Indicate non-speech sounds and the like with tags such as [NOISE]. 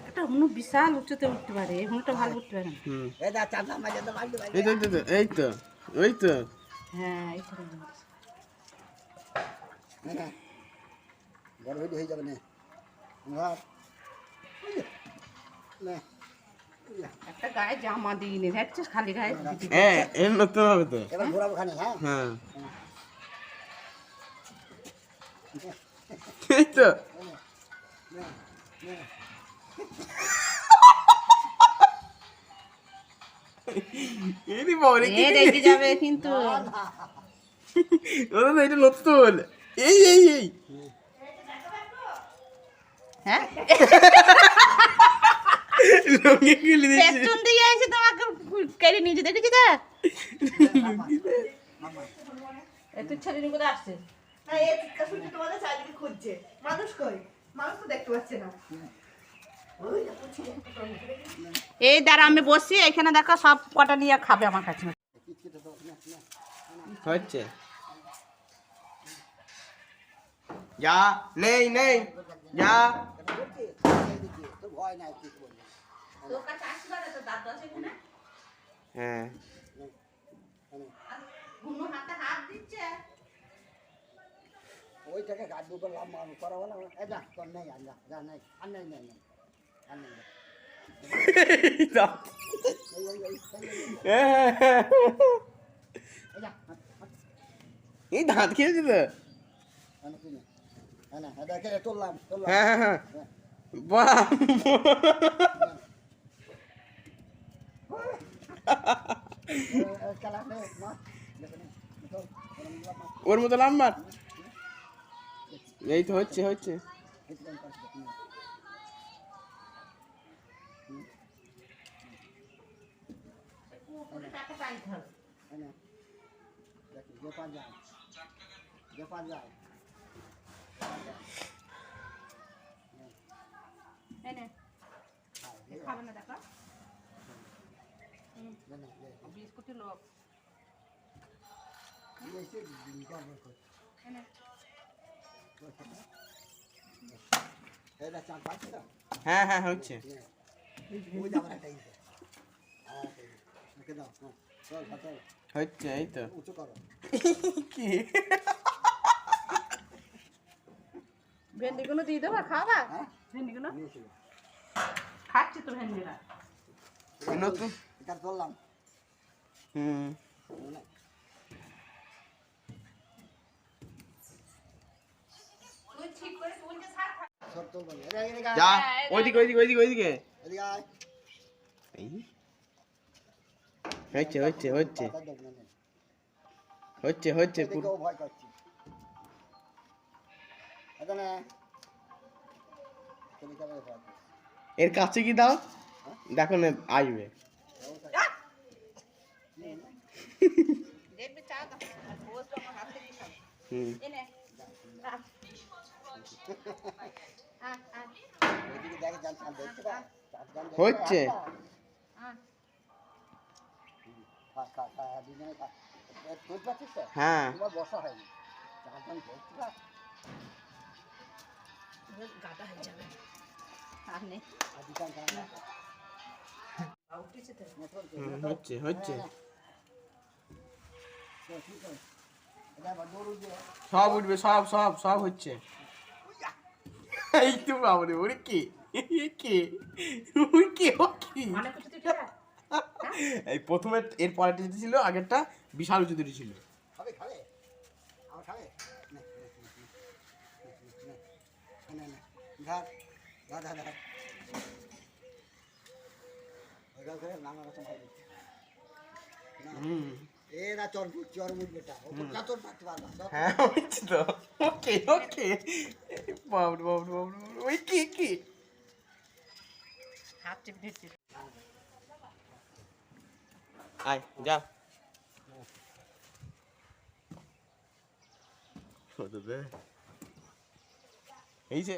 একটা বিশাল উঁচুতে উঠতে পারে এই হনুটা ভালো উঠতে পারে এই তো এই তো এই তো, এই তো ওই তো হ্যাঁ এইখানে বড় যাবে না। একটা গায়ে জামা দিই নে দেখছিস খালি গায়ে হ্যাঁ এর নতুন হবে তো। এবার ঘোরাবো খানে হ্যাঁ? হ্যাঁ। এই তো এরি বাবা রে কি এ রেগে যাবে কিন্তু। এটা নতুন এই এই এই। হ্যাঁ? দিয়ে এসে তোমাকে কেড়ে দেখেছি ছেলে নিয়ে কোথায় এ তোমাদের চারিদিকে খুঁজছে। মানুষ কই? মানুষ তো দেখতে পাচ্ছে না। এই দ্বারা আমি বসি এখানে দেখো সব কটা নিয়ে খাবে আমার কাছে। হচ্ছে যা নেই নেই যা। তোর ভয় নাই কি হ্যাঁ ওইটাকে গাছ দুটো লাভ মারু করা বলা এ যা তোর নেই আর যা যা নেই আর নেই নেই নেই আর নেই। এই, দাঁত খেয়েছি তো নে? এ দেখে, এ তুললাম। হ্যাঁ হ্যাঁ হ্যাঁ হ্যাঁ। বাহ নে, নে। ওর মতো নাম্বার এই তো হচ্ছে হচ্ছে খাবে না দেখো। বিস্কুটের লোক হ্যাঁ হ্যাঁ হচ্ছে নে। ওই যে আমার একটা ই আছে। আর একটা ই। ওকে দাও, হ্যাঁ। চল, চল, চল। হচ্ছে এই তো উঁচু করো। কি ভেন্ডিগুলো দিয়ে দেবো খাওয়া হ্যাঁ? ভেন্ডিগুলো নিয়েছিল। খাচ্ছি তো ভেন্ডিরা নতুন এটা তুললাম। হুম যা। ওইদিকে হচ্ছে হচ্ছে। এর কাছে কি দাও? দেখো না আসবে। হুম। হচ্ছে। হ্যাঁ। হচ্ছে হচ্ছে। সব উঠবে, সব সব সব হচ্ছে এই তো বাবরে, ওরে কে [LAUGHS] কে? ওই কে? ও কি? অনেক কিছু তুই খেলা এই প্রথমে এর পরেরটা যেটা ছিল আগেরটা বিশাল উঁচু দুটি ছিল। খাবে, খাবে? আমার খাবে? ধর, ধর, ধর, ধর। ওইটা নানা রকম হুম। এ না চর চর বেটা। ওটা থাকতে পারবা হ্যাঁ তো। ওকে ওকে। ওই কি কি? হাত চেপে ধরছি আয় যা এই যে